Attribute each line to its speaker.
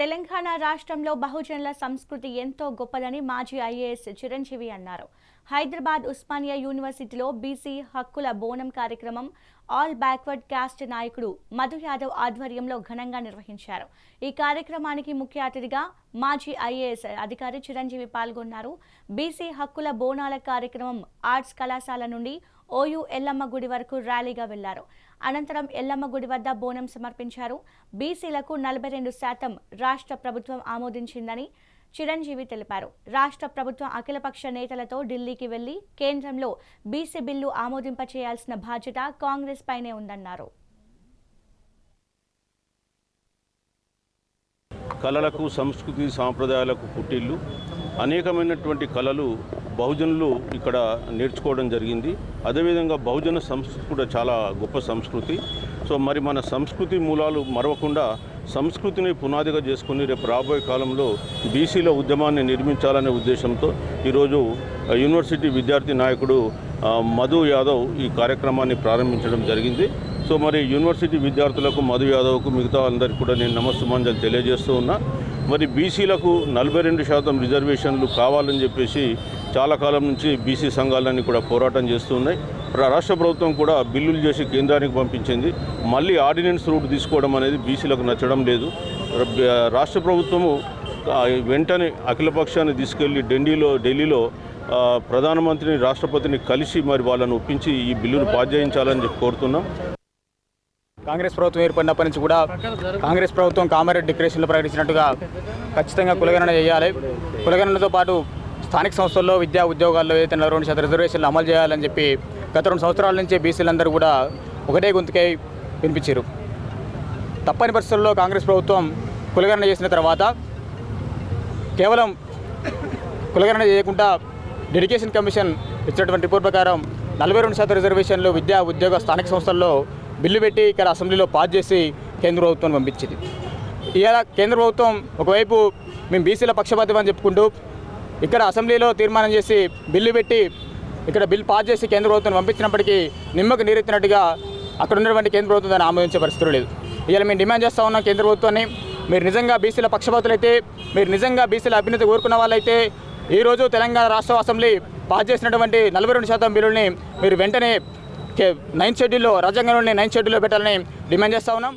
Speaker 1: తెలంగాణ రాష్ట్రంలో బహుజనుల సంస్కృతి ఎంతో గొప్పదని మాజీ ఐఏఎస్ చిరంజీవి అన్నారు. హైదరాబాద్ ఉస్మానియా యూనివర్సిటీలో బీసీ హక్కుల బోనం కార్యక్రమం ఆల్ బ్యాక్వర్డ్ క్యాస్ట్ నాయకుడు మధు యాదవ్ ఆధ్వర్యంలో ఘనంగా నిర్వహించారు. ఈ కార్యక్రమానికి ముఖ్య అతిథిగా మాజీ ఐఏఎస్ అధికారి చిరంజీవి పాల్గొన్నారు. బీసీ హక్కుల బోనాల కార్యక్రమం ఆర్ట్స్ కళాశాల నుండి ఓయూ ఎల్లమ్మ గుడి వరకు ర్యాలీగా వెళ్ళారు. అనంతరం ఎల్లమ్మ గుడి వద్ద బోనం సమర్పించారు. బీసీలకు నలభై రెండు శాతం రాష్ట్ర ప్రభుత్వం ఆమోదించిందని చిరంజీవి తెలిపారు. రాష్ట్ర ప్రభుత్వం అఖిలపక్ష నేతలతో ఢిల్లీకి వెళ్ళి కేంద్రంలో బీసీ బిల్లు ఆమోదింప చేయాల్సిన బాధ్యత కాంగ్రెస్ పైనే ఉందన్నారు.
Speaker 2: కళలకు సంస్కృతి సాంప్రదాయాలకు పుట్టిల్లు. అనేకమైనటువంటి కళలు బహుజనులు ఇక్కడ నేర్చుకోవడం జరిగింది. అదేవిధంగా బహుజన సంస్కృతి కూడా చాలా గొప్ప సంస్కృతి. సో మరి మన సంస్కృతి మూలాలు మరవకుండా సంస్కృతిని పునాదిగా చేసుకుని రేపు రాబోయే కాలంలో బీసీల ఉద్యమాన్ని నిర్మించాలనే ఉద్దేశంతో ఈరోజు యూనివర్సిటీ విద్యార్థి నాయకుడు మధు యాదవ్ ఈ కార్యక్రమాన్ని ప్రారంభించడం జరిగింది. సో మరి యూనివర్సిటీ విద్యార్థులకు మధు యాదవ్కు మిగతా అందరికీ కూడా నేను నమస్సుమాంజలు తెలియజేస్తూ ఉన్నా. మరి బీసీలకు నలభై రెండు శాతం రిజర్వేషన్లు కావాలని చెప్పేసి చాలా కాలం నుంచి బీసీ సంఘాలన్నీ కూడా పోరాటం చేస్తూ ఉన్నాయి. రాష్ట్ర ప్రభుత్వం కూడా బిల్లులు చేసి కేంద్రానికి పంపించింది. మళ్ళీ ఆర్డినెన్స్ రూట్ తీసుకోవడం అనేది బీసీలకు నచ్చడం లేదు. రాష్ట్ర ప్రభుత్వము వెంటనే అఖిలపక్షాన్ని తీసుకెళ్ళి ఢిల్లీలో ఢిల్లీలో ప్రధానమంత్రిని రాష్ట్రపతిని కలిసి మరి వాళ్ళని ఒప్పించి ఈ బిల్లును పాస్ చేయించాలని చెప్పి కోరుతున్నాం.
Speaker 3: కాంగ్రెస్ ప్రభుత్వం ఏర్పడినప్పటి నుంచి కూడా కాంగ్రెస్ ప్రభుత్వం కామారెడ్డి డిక్లరేషన్లో ప్రకటించినట్టుగా ఖచ్చితంగా కులగణన చేయాలి. కులగణనతో పాటు స్థానిక సంస్థల్లో విద్యా ఉద్యోగాల్లో ఏదైతే రెండు శాతం రిజర్వేషన్లు అమలు చేయాలని చెప్పి గత రెండు సంవత్సరాల నుంచే బీసీలందరూ కూడా ఒకటే గొంతుకై వినిపించారు. తప్పని పరిస్థితుల్లో కాంగ్రెస్ ప్రభుత్వం కులగణన చేసిన తర్వాత కేవలం కులగణన చేయకుండా డెడికేషన్ కమిషన్ ఇచ్చినటువంటి రిపోర్ట్ ప్రకారం నలభై రెండు శాతం రిజర్వేషన్లు విద్యా ఉద్యోగ స్థానిక సంస్థల్లో బిల్లు పెట్టి ఇక్కడ అసెంబ్లీలో పాస్ చేసి కేంద్ర ప్రభుత్వం పంపించింది. ఇలా కేంద్ర ప్రభుత్వం ఒకవైపు మేము బీసీల పక్షపాతం అని చెప్పుకుంటూ ఇక్కడ అసెంబ్లీలో తీర్మానం చేసి బిల్లు పెట్టి ఇక్కడ బిల్ పాస్ చేసి కేంద్ర ప్రభుత్వం పంపించినప్పటికీ నిమ్మకు నీరెత్తినట్టుగా అక్కడ ఉన్నటువంటి కేంద్ర ప్రభుత్వం దాన్ని ఆమోదించే పరిస్థితులు లేదు. ఇవాళ మేము డిమాండ్ చేస్తూ ఉన్నాం కేంద్ర ప్రభుత్వాన్ని. మీరు నిజంగా బీసీల పక్షపాతులైతే మీరు నిజంగా బీసీల అభ్యున్నతి కోరుకున్న వాళ్ళైతే ఈరోజు తెలంగాణ రాష్ట్ర అసెంబ్లీ పాస్ చేసినటువంటి నలభై రెండు శాతం బిల్లుల్ని మీరు వెంటనే నైన్త్ షెడ్యూల్లో రాజ్యాంగంలోని నైన్త్ షెడ్యూల్లో పెట్టాలని డిమాండ్ చేస్తూ ఉన్నాం.